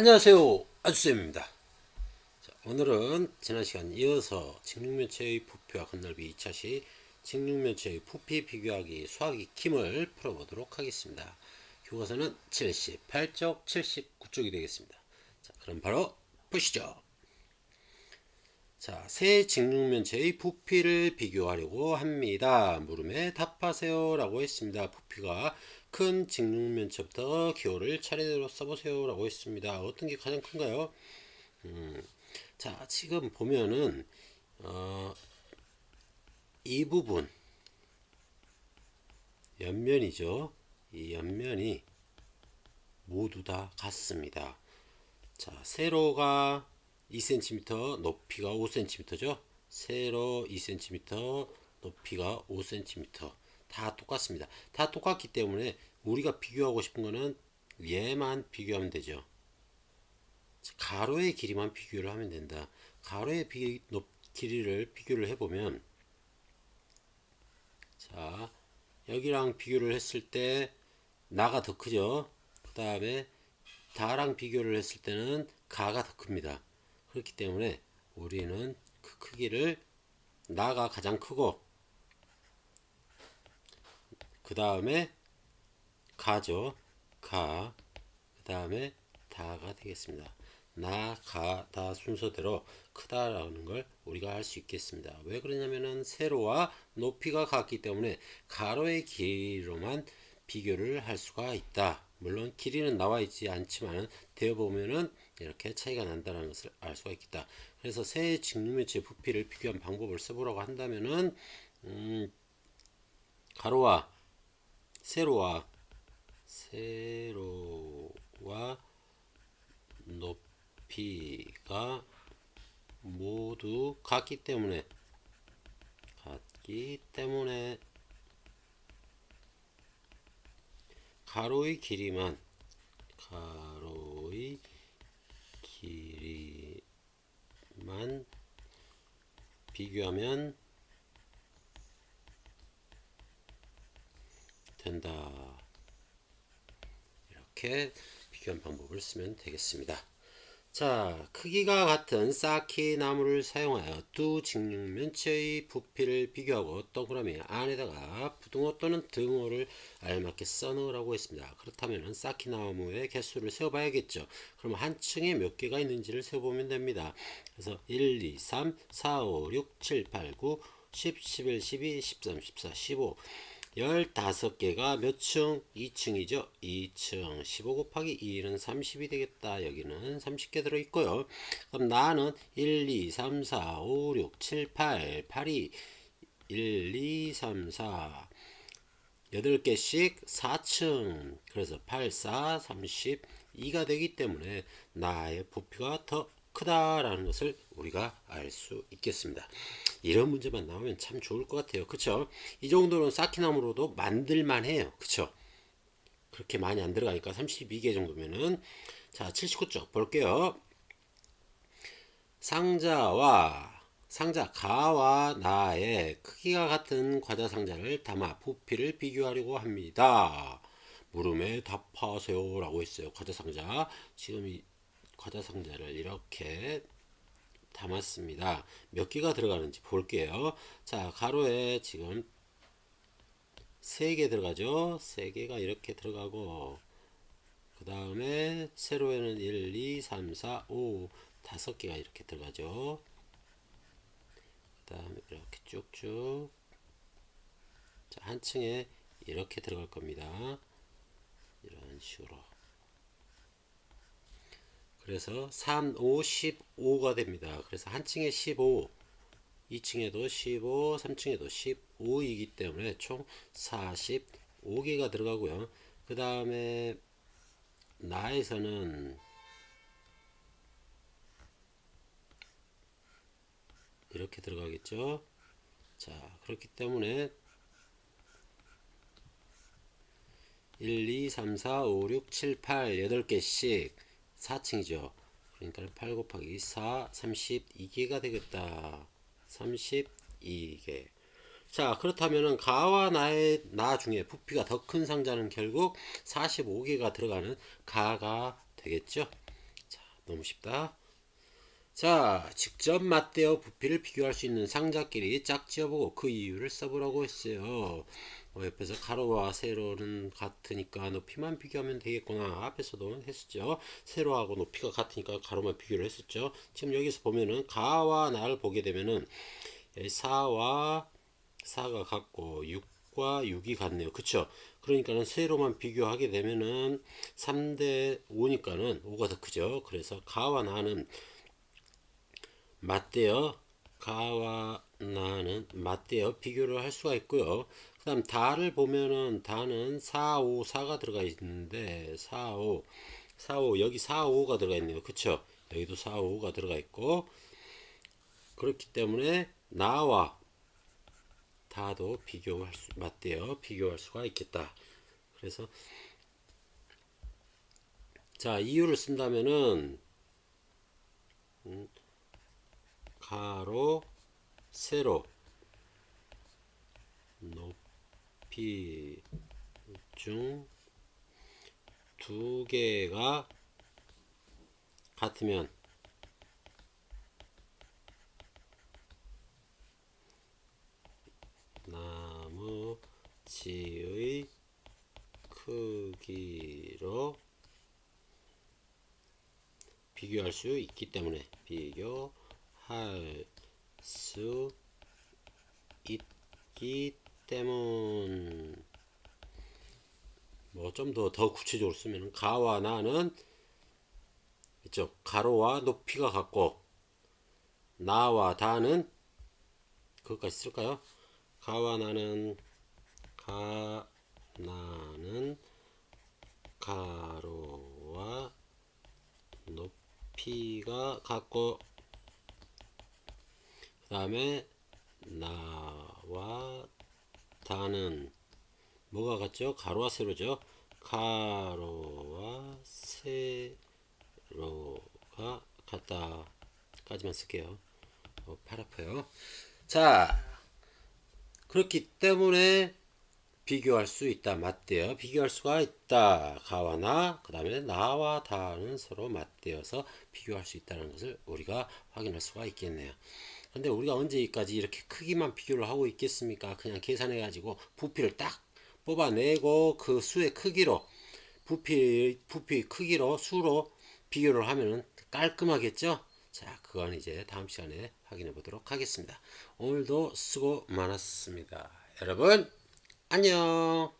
안녕하세요. 아주쌤입니다. 자, 오늘은 지난 시간 이어서 직육면체의 부피와 건널비 2차시 직육면체의 부피 비교하기 수학이 킴을 풀어보도록 하겠습니다. 교과서는 78쪽 79쪽이 되겠습니다. 자 그럼 바로 보시죠. 자, 새 직육면체의 부피를 비교하려고 합니다. 물음에 답하세요 라고 했습니다. 부피가 큰 직육면체부터 기호를 차례대로 써보세요 라고 했습니다. 어떤 게 가장 큰가요? 음, 자, 지금 보면은, 어, 이 부분, 옆면이죠. 이 옆면이 모두 다 같습니다. 자, 세로가 2cm, 높이가 5cm죠. 세로 2cm, 높이가 5cm. 다 똑같습니다. 다 똑같기 때문에 우리가 비교하고 싶은 거는 얘만 비교하면 되죠. 가로의 길이만 비교를 하면 된다. 가로의 비, 높, 길이를 비교를 해보면 자 여기랑 비교를 했을 때 나가 더 크죠. 그 다음에 다랑 비교를 했을 때는 가가 더 큽니다. 그렇기 때문에 우리는 그 크기를 나가 가장 크고 그 다음에 가죠. 가. 그 다음에 다가 되겠습니다. 나, 가, 다 순서대로 크다라는 걸 우리가 알 수 있겠습니다. 왜 그러냐면은 세로와 높이가 같기 때문에 가로의 길이로만 비교를 할 수가 있다. 물론 길이는 나와 있지 않지만 되어 보면은 이렇게 차이가 난다는 것을 알 수가 있겠다. 그래서 세 직육면체 부피를 비교한 방법을 써보라고 한다면은 음, 가로와 세로와 세로와 높이가 모두 같기 때문에 같기 때문에 가로의 길이만 가로의 길이만 비교하면 된다. 이렇게 비교한 방법을 쓰면 되겠습니다. 자, 크기가 같은 쌓기 나무를 사용하여 두 직육면체의 부피를 비교하고 동그라미 안에다가 부등호 또는 등호를 알맞게 써넣으라고 했습니다. 그렇다면 쌓기 나무의 개수를 세어봐야겠죠. 그럼 한 층에 몇 개가 있는지를 세어보면 됩니다. 그래서 1, 2, 3, 4, 5, 6, 7, 8, 9, 10, 11, 12, 13, 14, 15 15개가 몇 층? 2층이죠. 2층 15 곱하기 2는 30이 되겠다. 여기는 30개 들어있고요. 그럼 나는 1, 2, 3, 4, 5, 6, 7, 8, 8이 1, 2, 3, 4 8개씩 4층 그래서 8, 4, 32가 되기 때문에 나의 부피가 더 크다라는 것을 우리가 알 수 있겠습니다. 이런 문제만 나오면 참 좋을 것 같아요. 그쵸? 이 정도는 쌓기나무로도 만들만 해요. 그쵸? 그렇게 많이 안 들어가니까 32개 정도면은 자 79쪽 볼게요. 상자와 상자 가와 나의 크기가 같은 과자 상자를 담아 부피를 비교하려고 합니다. 물음에 답하세요 라고 했어요. 과자 상자. 지금 이 과자 상자를 이렇게 담았습니다. 몇 개가 들어가는지 볼게요. 자, 가로에 지금 3개 들어가죠. 3개가 이렇게 들어가고 그 다음에 세로에는 1, 2, 3, 4, 5, 5개가 이렇게 들어가죠. 그 다음에 이렇게 쭉쭉 자, 한 층에 이렇게 들어갈 겁니다. 이런 식으로 그래서 3, 5, 15가 됩니다. 그래서 한 층에 15, 2층에도 15, 3층에도 15이기 때문에 총 45개가 들어가고요. 그 다음에 나에서는 이렇게 들어가겠죠. 자, 그렇기 때문에 1, 2, 3, 4, 5, 6, 7, 8, 8개씩 4층이죠. 그러니까 8 곱하기 4, 32개가 되겠다. 32개. 자, 그렇다면은 가와 나의 나 중에 부피가 더 큰 상자는 결국 45개가 들어가는 가가 되겠죠. 자, 너무 쉽다. 자, 직접 맞대어 부피를 비교할 수 있는 상자끼리 짝지어보고 그 이유를 써보라고 했어요. 어, 옆에서 가로와 세로는 같으니까 높이만 비교하면 되겠구나. 앞에서도 했었죠. 세로하고 높이가 같으니까 가로만 비교를 했었죠. 지금 여기서 보면은 가와 나를 보게 되면은 4와 4가 같고 6과 6이 같네요. 그쵸? 그러니까는 세로만 비교하게 되면은 3대 5니까는 5가 더 크죠. 그래서 가와 나는 맞대어 가와 나는 맞대어 비교를 할 수가 있고요. 그 다음 다를 보면은 다는 4, 5, 4가 들어가 있는데 4, 5, 4, 5 여기 4, 5가 들어가 있네요. 그쵸? 여기도 4, 5가 들어가 있고 그렇기 때문에 나와 다도 비교할 수 맞대어 비교할 수가 있겠다. 그래서 자 이유를 쓴다면은 음, 가로 세로 높 이중두 개가 같으면 나무지의 크기로 비교할 수 있기 때문에 비교할 수 있기 때문 뭐좀더더 구체적으로 쓰면 가와 나는 이쪽 가로와 높이가 같고 나와 다는 그것까지 쓸까요? 가와 나는 가 나는 가로와 높이가 같고 그 다음에 나와 다는 뭐가 같죠? 가로와 세로죠. 가로와 세로가 같다. 까지만 쓸게요. 어, 팔 아파요. 자, 그렇기 때문에 비교할 수 있다. 맞대어 비교할 수가 있다. 가와 나, 그 다음에 나와 다는 서로 맞대어서 비교할 수 있다는 것을 우리가 확인할 수가 있겠네요. 근데 우리가 언제까지 이렇게 크기만 비교를 하고 있겠습니까? 그냥 계산해 가지고 부피를 딱 뽑아내고 그 수의 크기로 부피 부피 크기로 수로 비교를 하면은 깔끔하겠죠? 자, 그건 이제 다음 시간에 확인해 보도록 하겠습니다. 오늘도 수고 많았습니다. 여러분, 안녕!